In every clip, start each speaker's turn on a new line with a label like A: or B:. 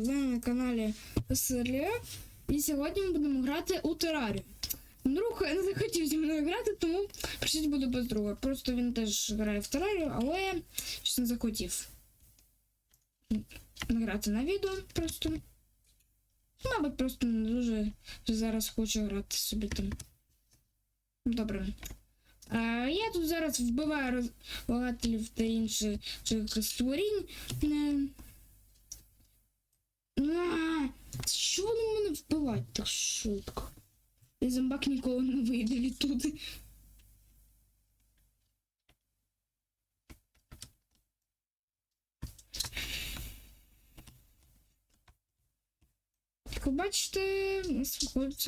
A: Ви на каналі СРЛ. І сьогодні ми будемо грати у терарію. Друг не захотів зі мною грати, тому просить буду без друга. Просто він теж грає в терарію, але щось не захотів грати на відео просто. Мабуть, просто не дуже зараз хочу грати собі там. Добре. А, я тут зараз вбиваю розлагателів та інших створінь. Не... А, що вони мене вбивають так швидко? І зомбак ніколи не вийде відтуди. Як ви бачите, у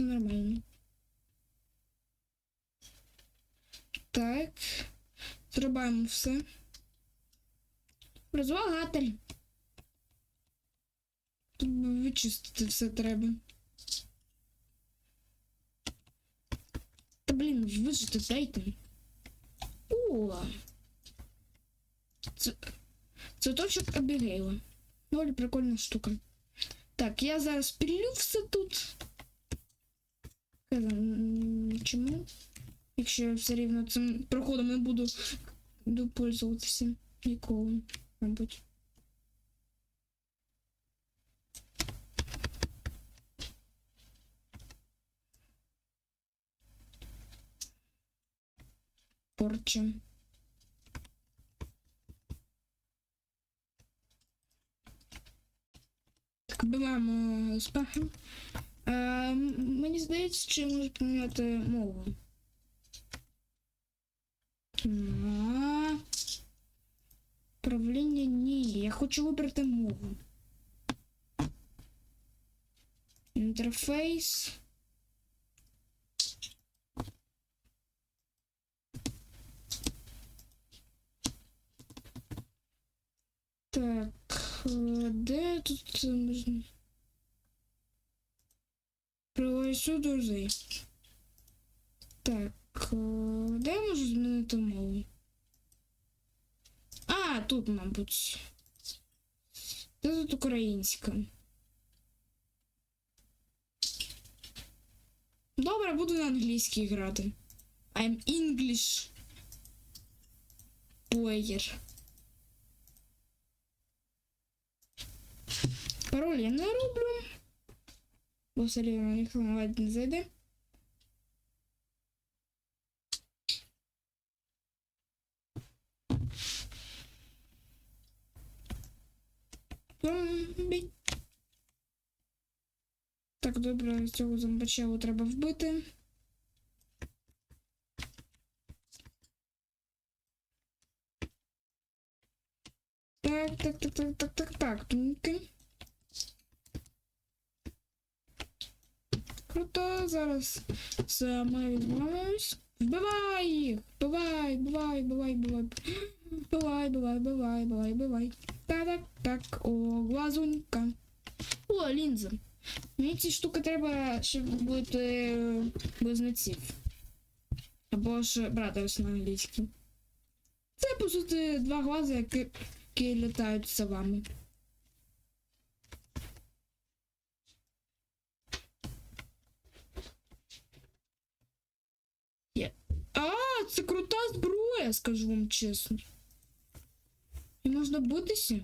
A: нормально. Так. Зрубаємо все. Розлагатель. Тут вичистити все треба. Та блін, вижити дайте. О! Це, це точок Абігейла. Доволі прикольна штука. Так, я зараз пілю все тут. М, Чому? Якщо я все рівно цим проходом не буду, буду пользуватися ніколи, мабуть. Порча. Так, вбиваємо спахи. Е, мені здається, чи може поміняти мову. А, Правління ні. Я хочу вибрати мову. Інтерфейс. Так, де тут можна? Провайсу друзей. Так, е, де я можу змінити мову? А, тут, мабуть. Де тут українська? Добре, буду на англійській грати. I'm English player. Пароль я не роблю. Бо все рівно ніхто навіть не зайде. Зомбі. Так, добре, цього зомбачеву треба вбити. Так, так, так, так, так, так, так, тунки. Круто, зараз все ми відмовимось. Вбивай їх! Вбивай, вбивай, вбивай, вбивай. Бывай, бывай, бывай, бывай, бывай. Так, так, так, о, глазунька. О, лінза. Мені ці штуки треба, щоб бути е, близнеців. Або ж брати ось на англійській. Це, по суті, два глази, які, які літають за вами. Це крута зброя, скажу вам чесно. І можна битися.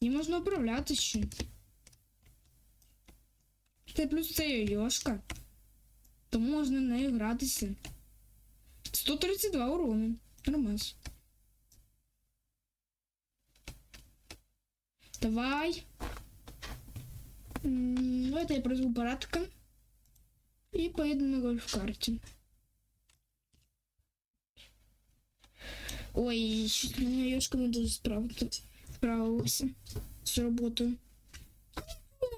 A: І можна управляти ще. Та плюс це Йошка. Тому можна нею гратися. 132 урону. Нормас. Давай. М, Давайте я призву парадка. І поїду на гольф-карті. Ой, щось мене Йошка не дуже справити. Справилася з роботою.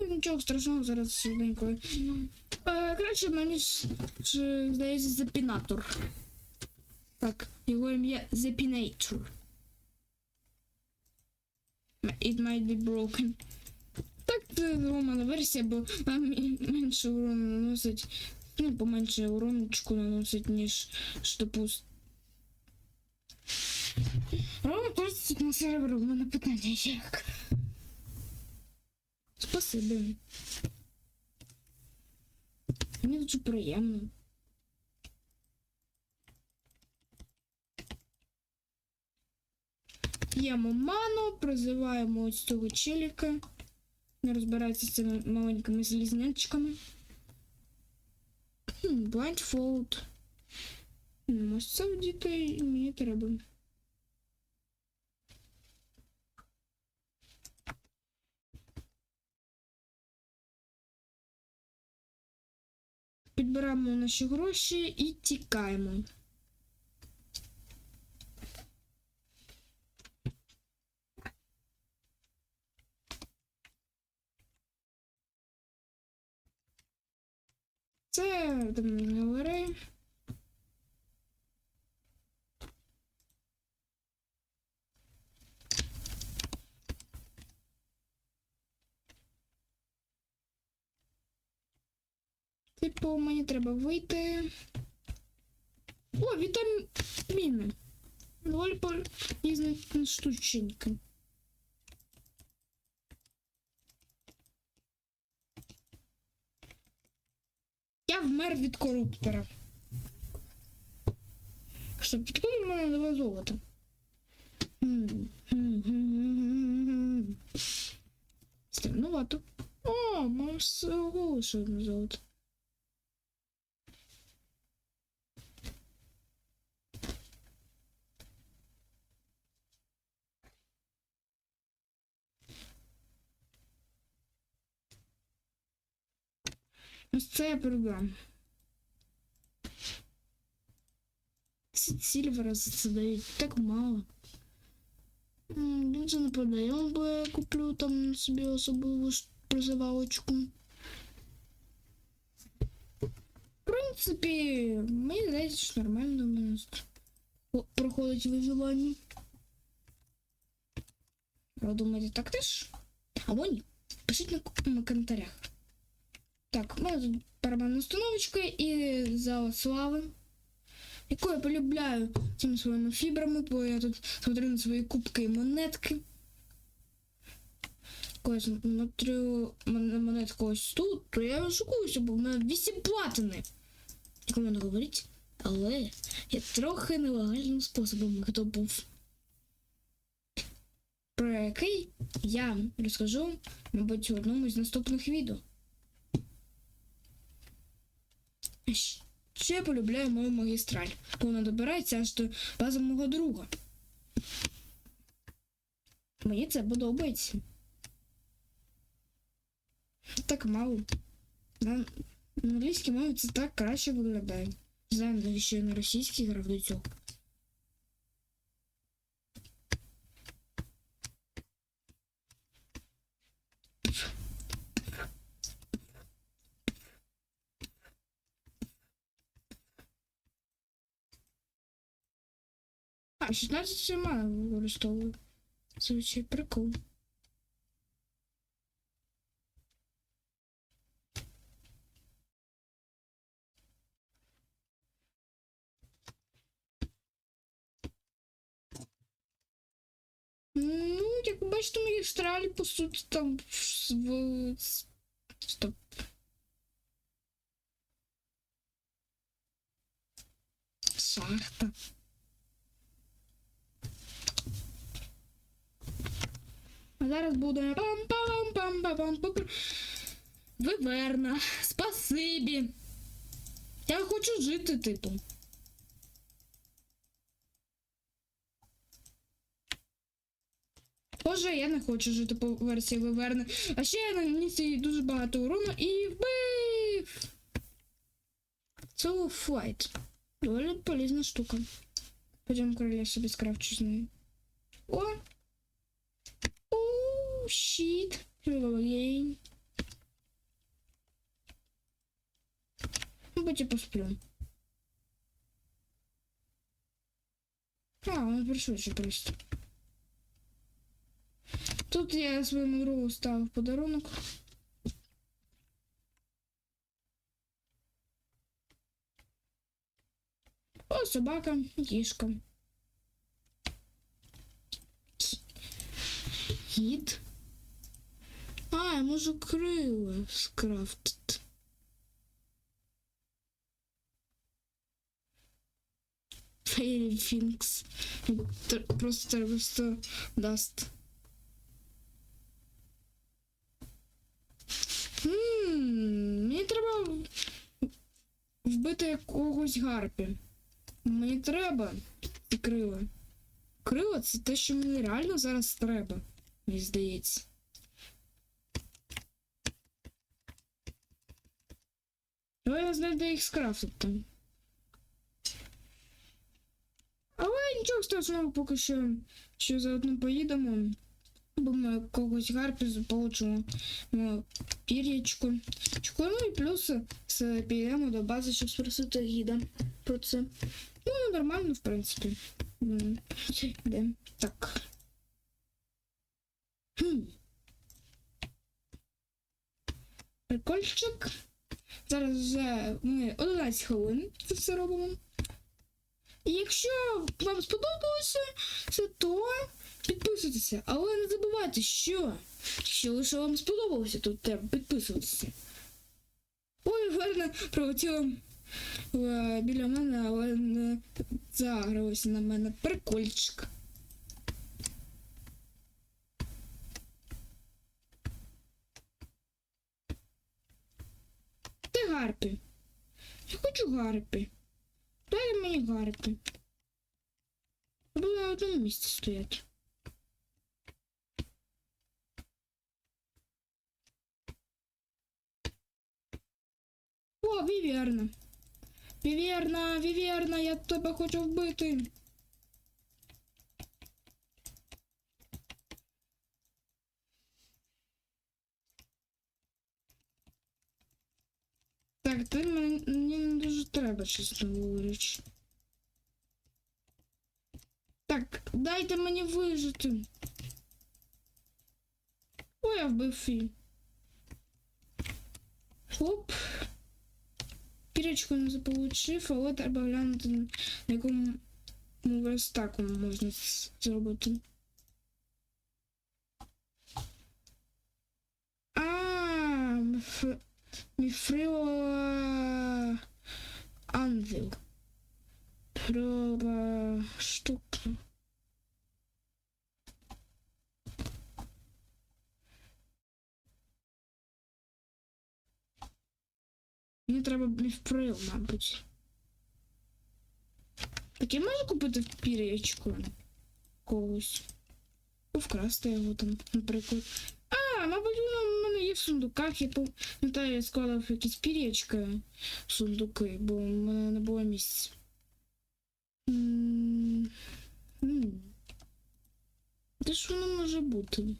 A: Ну, Нічого страшного, зараз швиденько. Е, Краще мені ж, ж, здається запінатор. Так, його ім'я Запінатор. It might be broken. Ломана версія, бо мі- менше урону наносить. Ну, поменше уроночку наносить, ніж штопуст. Роман на сервер, у мене питання як. Спасибі. Мені дуже приємно. П'ємо ману, призиваємо ось цього челіка. Не розбирається з цими маленькими залізнячками. Blindfold. Ось це в дітей мені треба. Підбираємо наші гроші і тікаємо. Це не. Типу, мені треба вийти. О, вітаміни. Доволі полезні штученьки. Я вмер від коруптора. Щоб підколи мене давай золото. Странновато. О, всього ще одне золото. Ось це я передам. Сильвера за це дають так мало. М, Він же не продає, бо я куплю там собі особливу ш- призивалочку. В принципі, мені здається, що нормально в мене тут по- проходить виживання. Ви думаєте, так теж? Або ні? Пишіть на ку- на коментарях. Так, мене тут барабанна установочка і зал слави, яку я полюбляю цими своїми фібрами, бо я тут смотрю на свої кубки і монетки. Коли я смотрю монетку ось тут, то я шокуюся, бо в мене 8 платини. Нікому не говорить, але я трохи нелегальним способом їх добув. Про який я розкажу, мабуть, у одному з наступних відео. Ще я полюбляю мою магістраль, бо вона добирається аж до бази мого друга. Мені це подобається. Так мало. На, на англійській мові це так краще виглядає. Не знаю, навіщо я на російській грав до цього. А, 16 мана використовую. Звичай прикол. Ну, як бачите, мої стралі, по суті, там в- Стоп. Шахта. Зараз буде пам пам пам пам пам Виверна. Спасибі. Я хочу жити, типу. Боже, я не хочу жити по версії Виверни. А ще я наніс їй дуже багато урону і вбив. Це флайт. Доволі полезна штука. Потім короля собі скрафчу з нею. О! Оу, щит. Again. Мабуть, я посплю. А, он пришвидше просто. Тут я своєму другу ставив подарунок. О, собака, кішка. Кіт. Я можу крила скрафтити. Фейрі Фінкс. Просто треба що даст. Ммм, мені треба вбити якогось гарпі. Мені треба крила. Крила це те, що мені реально зараз треба, мені здається. Я знаю, де їх скрафтити. Але нічого страшного поки що, що заодно поїдемо. Бо ми когось гарпізу получимо ну, пір'ячко. Чко, Ну і плюс підемо до бази, щоб спросити гіда про це. Ну, нормально, в принципі. Йдемо. Так. Хм. Прикольчик. Зараз вже ми 11 хвилин це все робимо. І якщо вам сподобалося це, то підписуйтеся. Але не забувайте, що якщо лише вам сподобалося, то треба підписуватися. Ой, гарно прилетіло е, біля мене, але не загралося на мене. Прикольчик. Ти гарпі. Я хочу гарпі. Дай мені гарпі. Буду на одному місці стояти. О, Віверна. Віверна, Віверна, я тебе хочу вбити. Так, ти мені, мені не дуже треба, чесно говорячи. Так, дайте мені вижити. Ой, я вбив фі. Хоп. Пірочку не заполучив, але треба глянути, на якому верстаку можна з- зробити. А, міф- міфрила анвіл. Проба штука. Мені треба міфрил, мабуть. Так я можу купити пір'ячку когось. Вкрасти його там, наприклад. А, мабуть, воно в мене є в сундуках. Я пам'ятаю, я складав якісь пір'ячка в сундуки, бо в мене не було місця. Де ж воно може бути?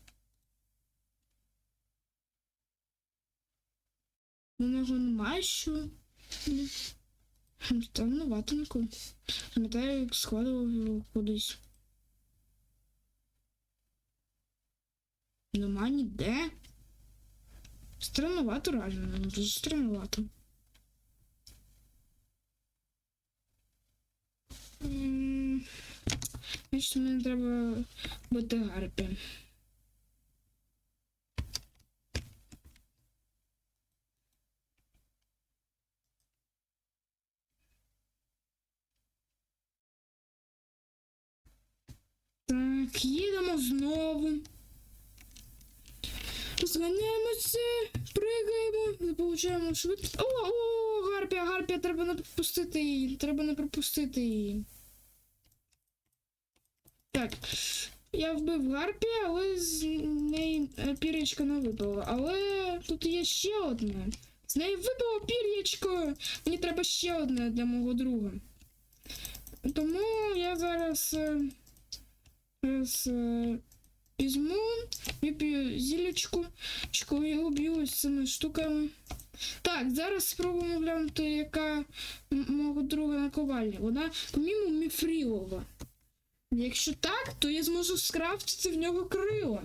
A: У нього немає що. Ні. Хм, Странноватенько. Пам'ятаю, як складував його кудись. Нема ніде. Странновато реально, ну, дуже странновато. Значить, мені треба бути гарпі. Так, їдемо знову. Розганяємося, пригаємо, получаємо швидкість. О, о, гарпія, гарпія, треба не пропустити її. Треба не пропустити її. Так. Я вбив гарпію, але з неї е, пір'ячко не випало. Але тут є ще одне. З неї випало пір'ячко. Мені треба ще одне для мого друга. Тому я зараз. е, Зараз е, візьму, вип'ю зілечку, чку і уб'ю ось цими штуками. Так, зараз спробуємо глянути, яка мого друга наковальня. Вона, помімо, міфрілова. Якщо так, то я зможу скрафтити в нього крила.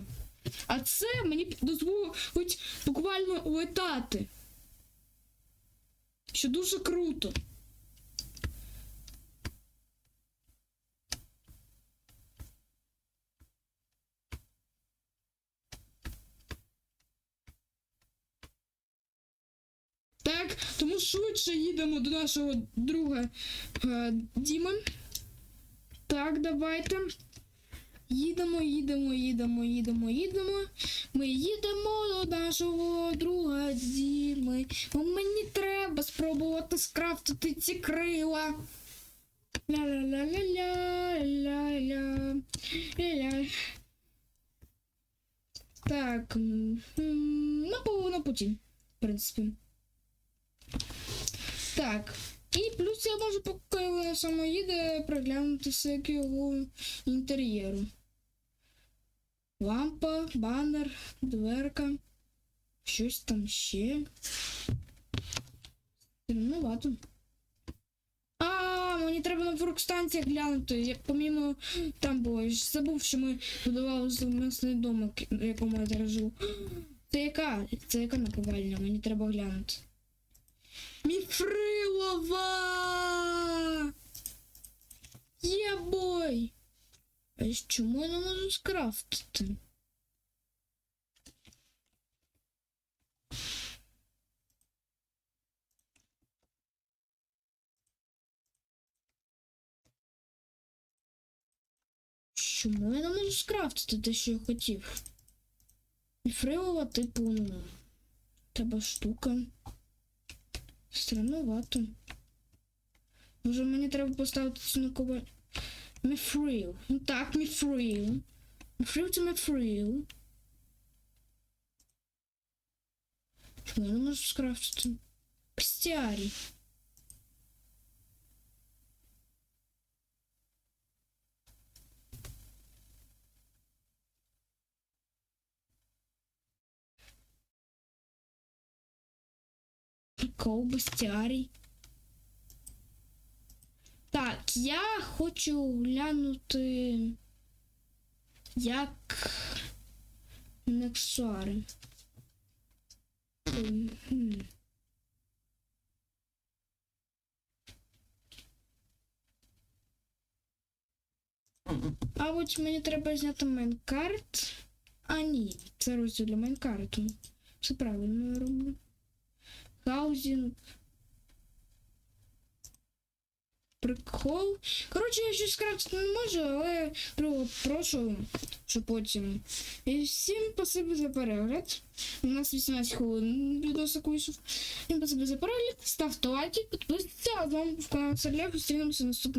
A: А це мені дозволить буквально летати. Що дуже круто. Тому швидше їдемо до нашого друга е, Діми. Так, давайте. Їдемо, їдемо, їдемо, їдемо, їдемо. Ми їдемо до нашого друга Діми. Бо мені треба спробувати скрафтити ці крила. Ля-ля-ля-ля-ля, ля-ля. Так. по- на путі, в принципі. Так. І плюс я можу, поки воно само їде, проглянути всякі інтер'єру. Лампа, банер, дверка. Щось там ще. Темновато. А, мені треба на форкстанції глянути. Як помімо там було. Забув, що ми будували сумісний домик, в якому я зараз живу. Це яка? Це яка наковальня? Мені треба глянути. Міфрилова! Є бой! А чому я не можу скрафтити? Чому я не можу скрафтити те, що я хотів? Міфрилова, типу, ну, треба штука. Странновато. Може мені треба поставити цю на кого. Міфрил. Ну так, мефріл. Мефріл це мефріл. Чому я не можу скрафтити? Пстярі. Прикол бестіарій. Так, я хочу глянути, як Нексуари. А от мені треба зняти майнкарт. А ні, це розділ для майнкарту. Все правильно я роблю. Хаузінг. Прикол. Коротше, я щось скрафтити не можу, але друга прошу, що потім. І всім спасибо за перегляд. У нас 18 хвилин відосик вийшов. Всім спасибо за перегляд. Ставте лайки, підписуйтесь, а з вами був канал Серлях. Зустрінемося в наступних